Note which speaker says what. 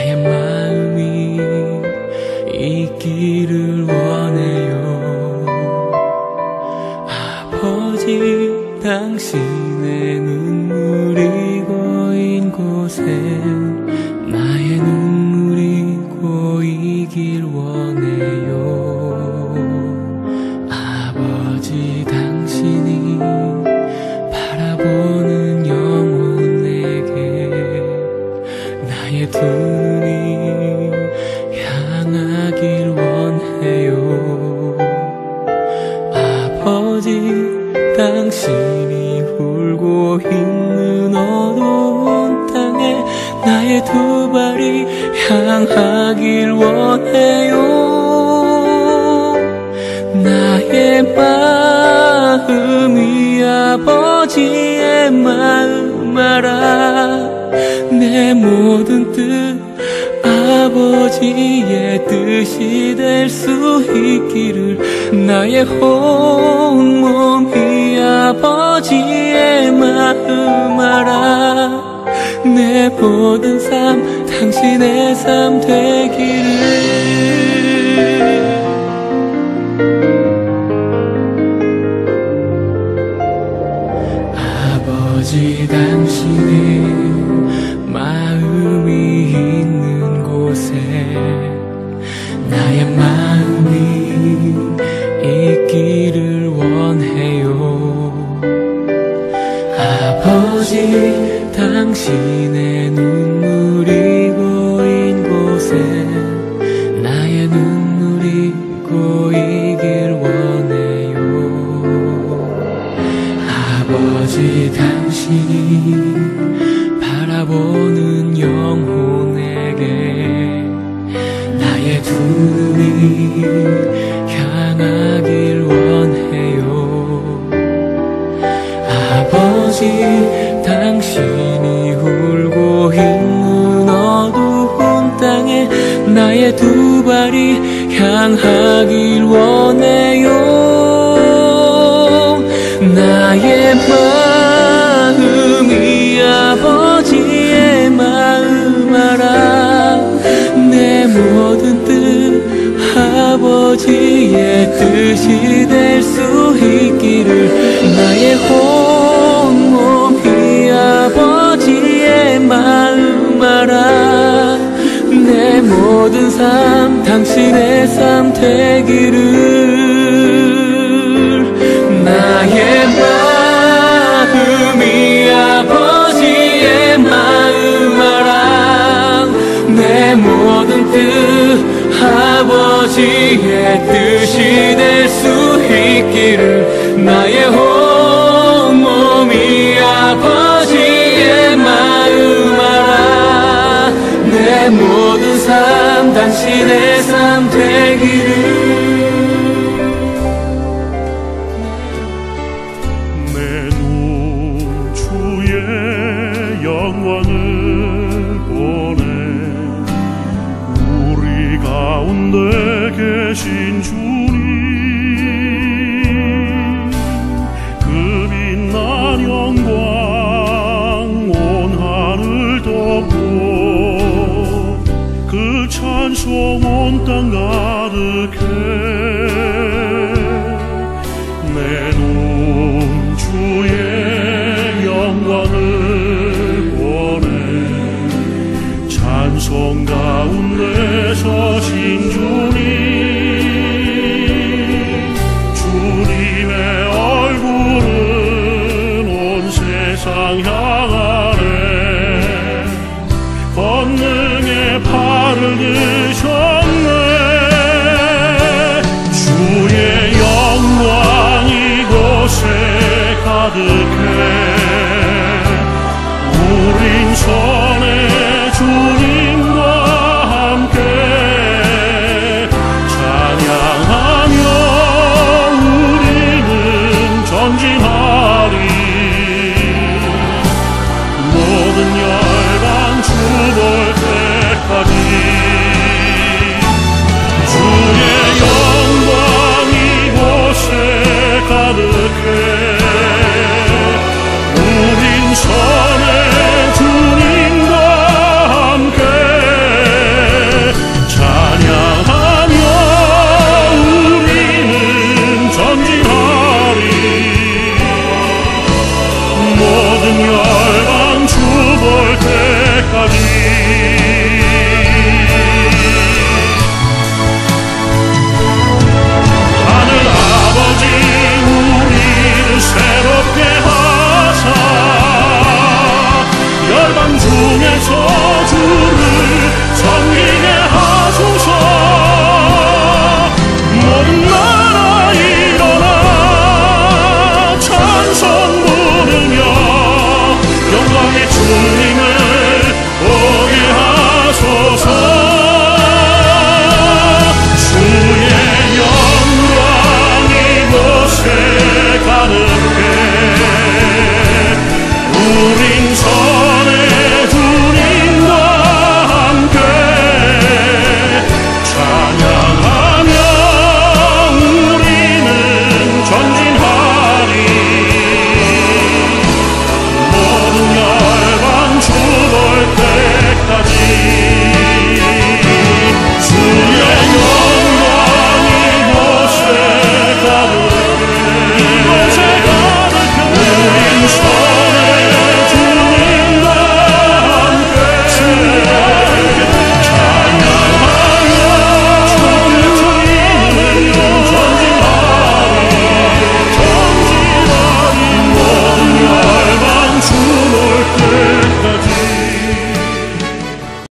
Speaker 1: 나의 마음이 있기를 원해요. 아버지 당신의 눈물이 고인 곳에 나의 눈물이 고이길 원해요. 아버지 당신이 바라보는 영혼에게 나의 두 있는 어두운 땅에 나의 두 발이 향하길 원해요. 나의 마음이 아버지의 마음 알아. 내 모든 뜻 아버지의 뜻이 될 수 있기를 나의 아버지의 알아 내 모든 삶 당신의 삶 되기를. 아버지 당신의 당신의 눈물이 고인 곳에 나의 눈물이 고이길 원해요. 아버지 당신이 바라보는 영혼에게 나의 두 눈이 향하길 원해요. 아버지 향하길 원해요. 나의 마음이 아버지의 마음 알아. 내 모든 뜻 아버지의 뜻이 될 수 있기를 나의 온 몸이 아버지의 마음 알아. 내 모든 삶 당신의 삶 되기를. 나의 마음이 아버지의 마음 알아 내 모든 뜻 아버지의 뜻이 될 수 있기를 나의 온 당신의 삶 되기를